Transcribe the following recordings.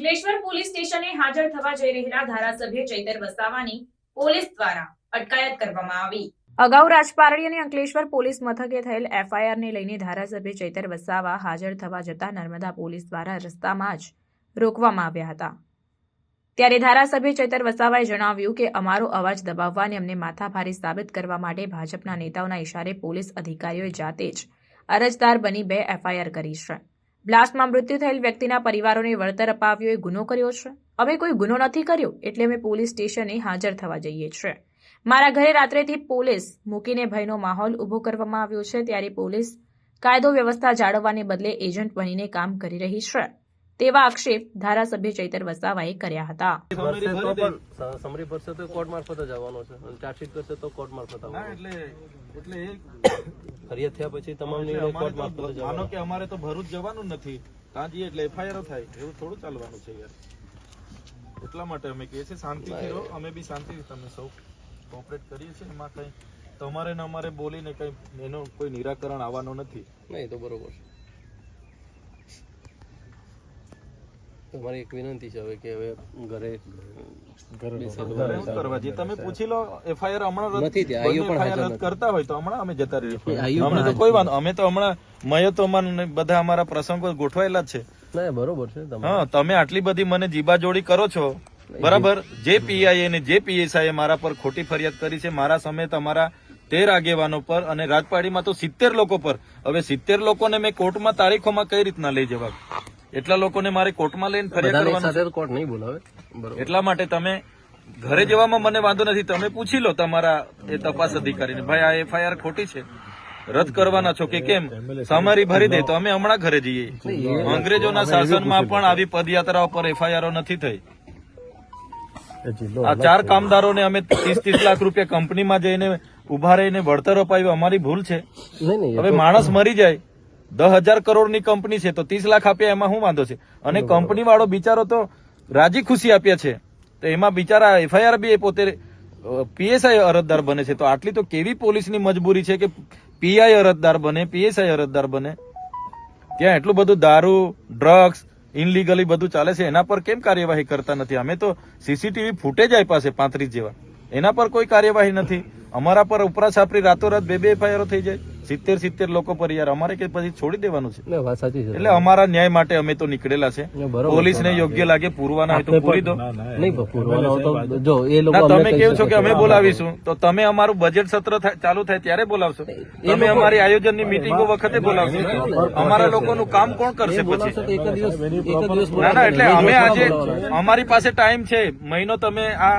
Ankleshwar police સ્ટેશને હાજર થવા જઈ રહેલા ધારાસભ્ય ચૈતર વસાવાની પોલીસ દ્વારા અટકાયત કરવામાં આવી. અગાઉ રાજપારડી અને અંકલેશ્વર પોલીસ મથકે થયેલ એફઆઈઆરને લઈને ધારાસભ્ય ચૈતર વસાવા હાજર થવા જતા નર્મદા પોલીસ દ્વારા રસ્તામાં જ રોકવામાં આવ્યા હતા. ત્યારે ધારાસભ્ય ચૈતર વસાવાએ જણાવ્યું કે અમારો અવાજ દબાવવા અમને માથાભારી સાબિત કરવા માટે ભાજપના નેતાઓના ઇશારે પોલીસ અધિકારીઓએ જાતે જ અરજદાર બની બે એફઆઈઆર કરી છે. બ્લાસ્ટમાં મૃત્યુ થયેલ વ્યક્તિના પરિવારોને વળતર અપાવ્યો એ ગુનો કર્યો છે. અમે કોઈ ગુનો નથી કર્યો એટલે અમે પોલીસ સ્ટેશને હાજર થવા જઈએ છીએ. મારા ઘરે રાત્રેથી પોલીસ મૂકીને ભયનો માહોલ ઊભો કરવામાં આવ્યો છે ત્યારે પોલીસ કાયદો વ્યવસ્થા જાળવવાને બદલે એજન્ટ બનીને કામ કરી રહી છે. તેવા આક્ષેપ ધારાસભ્ય ચૈતર વસાવાએ કર્યા હતા. ભરશે તો પણ સ- સમરી ભરશે તો કોર્ટ મારફત જ આવવાનો છે ચાર્જશીટ કરશે તો કોર્ટ મારફત આવવાનો એટલે એટલે ફરિયાદ થયા પછી તમામ નિર્ણય કોર્ટ મારફત જ માનો કે અમારે તો ભરૂચ જવાનું નથી. ત્યાં જઈએ એટલે એફઆઈઆર થાય. એવું થોડું ચાલવાનું છે યાર. એટલા માટે અમે કહીએ છીએ શાંતિથી રહો. અમે બી શાંતિથી તમે સૌ કોઓપરેટ કરીએ છીએ. એમાં કઈ તમારે ને અમારે બોલીને કઈ એનો કોઈ નિરાકરણ આવવાનો નથી. નહીં તો બરોબર છે. તમારી એક વિનંતી છે હવે કે હવે ઘરે કરવા? તમે પૂછી લો એફઆઈઆર હમણાં નથી ત્યાં, આઈઓ બંને પણ હાજર FIR રદ કરતા હોય તો હમણાં અમે જતા રહીએ અમને તો કોઈ વાંધો અમે તો હમણાં મયતોમાં બધા અમારા પ્રસંગો ગોઠવાયેલા જ છે. બરોબર છે હા તમે આટલી બધી મને જીબાજોડી કરો છો. બરાબર? જે પીઆઈએ ને જે પીએસઆઈ મારા પર ખોટી ફરિયાદ કરી છે મારા સમય અમારા તેર આગેવાનો પર અને રાજપાડીમાં તો સિત્તેર લોકો પર. હવે સિત્તેર લોકોને મેં કોર્ટમાં તારીખોમાં કઈ રીતના લઈ જવા એટલા લોકોને મારે કોર્ટમાં લઈને ફરિયાદ કરવાનું કોર્ટ નહીં બોલાવે? એટલા માટે તમે ઘરે જવામાં મને વાંધો નથી તમે પૂછી લો તમારા એ તપાસ અધિકારીને. ભાઈ આ એફઆઈઆર ખોટી છે. રદ કરવાના છો કે કેમ? સામારી ભરી દે તો અમે હમણાં ઘરે જઈએ. અંગ્રેજોના શાસનમાં પણ આવી પદયાત્રા પર એફઆઈઆરો નથી થઈ. આ ચાર કામદારોને અમે ત્રીસ ત્રીસ લાખ રૂપિયા કંપનીમાં જઈને ઊભા રહીને વળતર અપાવ્યું અમારી ભૂલ છે. નહીં નહીં હવે માણસ મરી જાય. દસ હજાર કરોડની કંપની છે તો ત્રીસ લાખ આપ્યા એમાં શું વાંધો છે? અને કંપની વાળો બિચારો તો રાજી ખુશી આપ્યા છે. તો એમાં બિચારા એફઆઈઆર બી પોતે પીએસઆઈ અરજદાર બને છે. તો આટલી તો કેવી પોલીસની મજબૂરી છે કે પીઆઈ અરજદાર બને પીએસઆઈ અરજદાર બને? ત્યાં એટલું બધું દારૂ ડ્રગ્સ ઇનલીગલી બધું ચાલે છે. એના પર કેમ કાર્યવાહી કરતા નથી? અમે તો સીસીટીવી ફૂટેજ આપ્યા છે પાંત્રીસ જેવા. એના પર કોઈ કાર્યવાહી નથી. અમારા પર ઉપરા છાપરી રાતોરાત બે બે એફઆઈઆર થઈ જાય. સિત્તેર સિત્તેર લોકો પર યાર. અમારે કે પછી છોડી દેવાનું છે. એટલે અમારા ન્યાય માટે અમે તો નીકળેલા છે. પોલીસ ને યોગ્ય લાગે પૂરવાના હોય તો પૂરી દો. નહીં પણ પૂરવાનો તો જો એ લોકો તમે કેવું છો કે અમે બોલાવીશું? તો તમે અમારું બજેટ સત્ર ચાલુ થાય ત્યારે બોલાવશો. તમે અમારી આયોજનની મિટિંગો વખતે બોલાવશો. અમારા લોકોનું કામ કોણ કરશે પછી? ના ના એટલે અમે આજે અમારી પાસે ટાઈમ છે. મહિનો તમે આ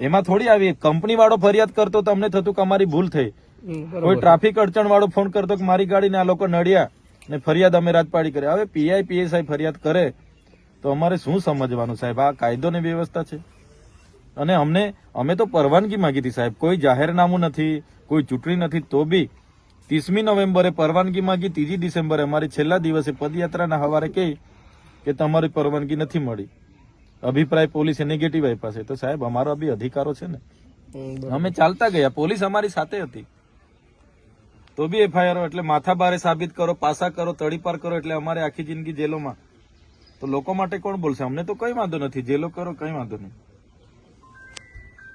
એમાં થોડી આવી કંપની વાળો ફરિયાદ કરતો તો અમને થતું કે અમારી ભૂલ થઈ. કોઈ ટ્રાફિક અડચણ વાળો ફોન કરતો કે મારી ગાડીને આ લોકો નડ્યા ને ફરિયાદ અમે રાજપાડી કરે. હવે પીઆઈ પીએસઆઈ ફરિયાદ કરે તો અમારે શું સમજવાનું સાહેબ? આ કાયદો ને વ્યવસ્થા છે. અને અમને અમે તો પરવાનગી માંગી હતી સાહેબ. કોઈ જાહેરનામું નથી કોઈ ચૂંટણી નથી તો બી ત્રીસમી નવેમ્બરે પરવાનગી માંગી ત્રીજી ડિસેમ્બરે. અમારી છેલ્લા દિવસે પદયાત્રાના હવારે કહી કે તમારી પરવાનગી નથી મળી. અભિપ્રાય પોલીસે નેગેટિવ આપ્યા છે. તો સાહેબ અમારો બી અધિકારો છે ને. અમે ચાલતા ગયા. પોલીસ અમારી સાથે હતી. તો બી એફઆઈઆર એટલે માથા બારે સાબિત કરો પાસા કરો તડીપાર કરો એટલે અમારે આખી જિંદગી જેલોમાં. તો લોકો માટે કોણ બોલશે? અમને તો કઈ વાંધો નથી. જેલો કરો કઈ વાંધો નહીં.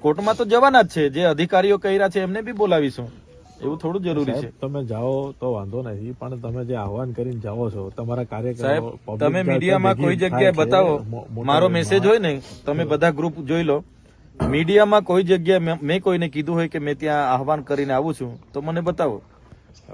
કોર્ટમાં તો જવાના જ છે. જે અધિકારીઓ કર્યા છે એમને બી બોલાવીશું. એવું થોડું જરૂરી છે. તમે જાઓ તો વાંધો નથી પણ તમે જે આહવાન કરીને જાઓ છો તમારા કાર્યકરો તમે મીડિયામાં કોઈ જગ્યાએ બતાવો. મારો મેસેજ હોય ને તમે બધા ગ્રુપ જોઈ લો. મીડિયામાં કોઈ જગ્યાએ મેં- કોઈને કીધું હોય કે મેં ત્યાં આહવાન કરીને આવું છું તો મને બતાવો.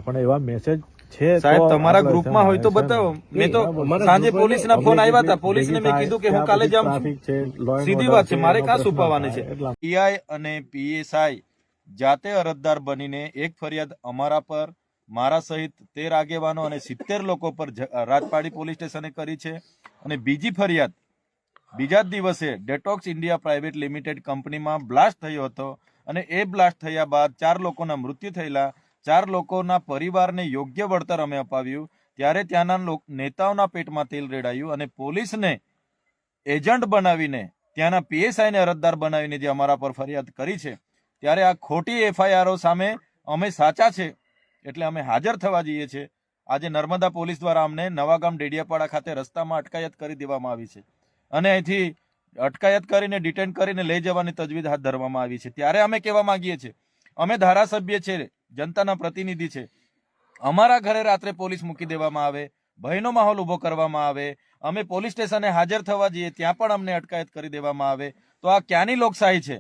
પણ એવા મેસેજ સાહેબ તમારા ગ્રુપમાં હોય તો બતાવો. મેં તો સાંજે ગ્રુપમાં પોલીસના ફોન આવ્યા હતા. પોલીસને મેં કીધું કે હું કાલે જાઉં છું ટ્રાફિક છે, law and સીધી વાત છે મારે કાં છુપાવવાની છે? પીઆઈ અને પીએસઆઈ જાતે અરજદાર બનીને એક ફરિયાદ અમારા પર મારા સહિત તેર આગેવાનો અને સિત્તેર લોકો પર રાજપાડી પોલીસ સ્ટેશને કરી છે. અને બીજી ફરિયાદ બીજા જ દિવસે ડેટોક્સ ઇન્ડિયા પ્રાઇવેટ લિમિટેડ કંપનીમાં બ્લાસ્ટ થયો હતો. અને એ બ્લાસ્ટ થયા બાદ ચાર લોકોના મૃત્યુ થયેલા ચાર લોકોના પરિવારને યોગ્ય વળતર અમે અપાવ્યું. ત્યારે ત્યાંના નેતાઓના પેટમાં તેલ રેડાયું અને પોલીસને એજન્ટ બનાવીને, ત્યાંના પીએસઆઈને અરજદાર બનાવીને જે અમારા પર ફરિયાદ કરી છે, ત્યારે આ ખોટી એફઆઈઆરઓ સામે અમે સાચા છે એટલે અમે હાજર થવા જઈએ છીએ. આજે નર્મદા પોલીસ દ્વારા અમને નવાગામ ડેડિયાપાડા ખાતે રસ્તામાં અટકાયત કરી દેવામાં આવી છે. અને અહીંથી અટકાયત કરીને, ડિટેન કરીને લઈ જવાની તજવીજ હાથ ધરવામાં આવી છે. ત્યારે અમે કહેવા માંગીએ છીએ, અમે ધારાસભ્ય છે જનતાના પ્રતિનિધિ છે. અમારા ઘરે રાત્રે પોલીસ મૂકી દેવામાં આવે, ભયનો માહોલ ઊભો કરવામાં આવે, અમે પોલીસ સ્ટેશને હાજર થવા જઈએ ત્યાં પણ અમને અટકાયત કરી દેવામાં આવે. તો આ ક્યાંની લોકશાહી છે?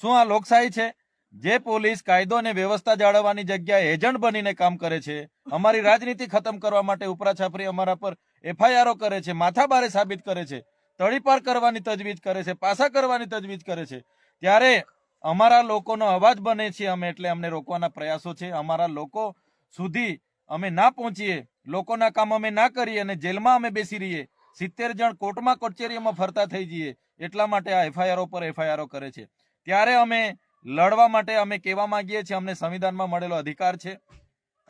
શું આ લોકશાહી છે? જે પોલીસ કાયદો અને વ્યવસ્થા જાળવવાની જગ્યાએ એજન્ટ બનીને કામ કરે છે, અમારી રાજનીતિ ખતમ કરવા માટે ઉપરાછાપરી અમારા પર એફઆઈઆરઓ કરે છે માથાબારે સાબિત કરે છે તળીપાર કરવાની તજવીજ કરે છે, પાસા કરવાની તજવીજ કરે છે. ત્યારે અમારા લોકોનો અવાજ બને છે અમે એટલે અમને રોકવાના પ્રયાસો છે. અમારા લોકો સુધી અમે ના પહોંચીએ, લોકોના કામ અમે ના કરીએ અને જેલમાં અમે બેસી રહીએ. સિત્તેર જણ કોર્ટમાં કચેરીઓમાં ફરતા થઈ જઈએ, એટલા માટે આ એફઆઈઆરઓ પર એફઆઈઆરઓ કરે છે. ત્યારે અમે લડવા માટે અમે કહેવા માંગીએ છીએ, અમને સંવિધાનમાં મળેલો અધિકાર છે.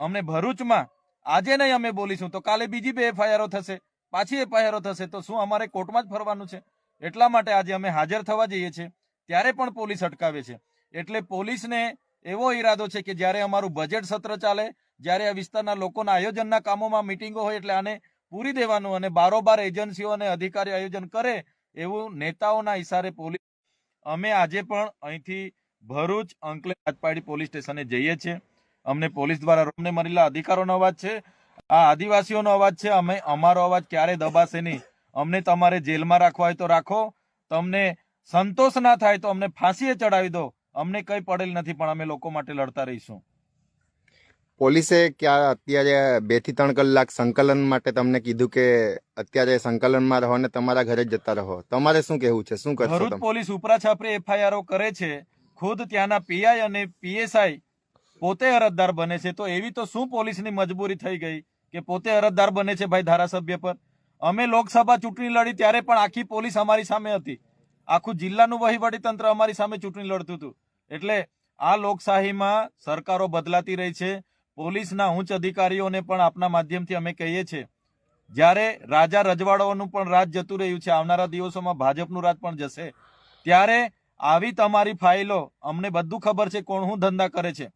અમને ભરૂચમાં આજે નહીં અમે બોલીશું, તો કાલે બીજી બે એફઆઈઆરઓ થશે, પાછી એફઆઈઆરઓ થશે, તો શું અમારે કોર્ટમાં જ ફરવાનું છે? એટલા માટે આજે અમે હાજર થવા જઈએ છીએ. ત્યારે પણ પોલીસ અટકાવે છે. એટલે પોલીસને એવો ઈરાદો છે કે જ્યારે અમારું બજેટ સત્ર ચાલે, જ્યારે આ વિસ્તારના લોકોના આયોજનના કામોમાં મિટિંગો હોય એટલે આને પૂરી દેવાનું અને બારોબાર એજન્સીઓ અને અધિકારી આયોજન કરે એવું નેતાઓના ઇશારે પોલીસ અમે આજે પણ અહીંથી ભરૂચ અંકલેજ રાજપાડી પોલીસ સ્ટેશને જઈએ છીએ. અમને પોલીસ દ્વારા અમને મળેલા અધિકારોનો અવાજ છે, આ આદિવાસીઓનો અવાજ છે, અમે અમારો અવાજ ક્યારે દબાશે નહીં. અમને તમારે જેલમાં રાખવા હોય તો રાખો. તમને સંતોષ ના થાય તો અમને ફાંસીએ ચડાવી દો. અમને કઈ પડેલ નથી પણ અમે લોકો માટે લડતા રહીશું. પોલીસે ક્યાં અત્યારે બેથી ત્રણ કલાક સંકલન માટે તમને કીધું કે અત્યારે સંકલનમાં રહો અને તમારા ઘરે જ જતા રહો. તમારે શું કહેવું છે? શું કરશો ભરૂચ પોલીસ ઉપરા છાપરે એફઆઈઆરઓ કરે છે ખુદ ત્યાંના પીઆઈ અને પીએસઆઈ પોતે અરજદાર બને છે. તો એવી તો શું પોલીસની મજબૂરી થઈ ગઈ કે પોતે અરજદાર બને છે ભાઈ ધારાસભ્ય પર? અમે લોકસભા ચૂંટણી લડી ત્યારે પણ આખી પોલીસ અમારી સામે હતી. આખું જિલ્લાનું વહીવટી તંત્ર અમારી સામે ચૂંટણી લડતું હતું. એટલે આ લોકશાહીમાં સરકારો બદલાતી રહી છે. પોલીસના ઉચ્ચ અધિકારીઓને પણ આપના માધ્યમથી અમે કહીએ છીએ. જ્યારે રાજા રજવાડાઓનું પણ રાજ જતું રહ્યું છે, આવનારા દિવસોમાં ભાજપનું રાજ પણ જશે. ત્યારે આવી તમારી ફાઇલો અમને બધું ખબર છે કોણ શું ધંધા કરે છે.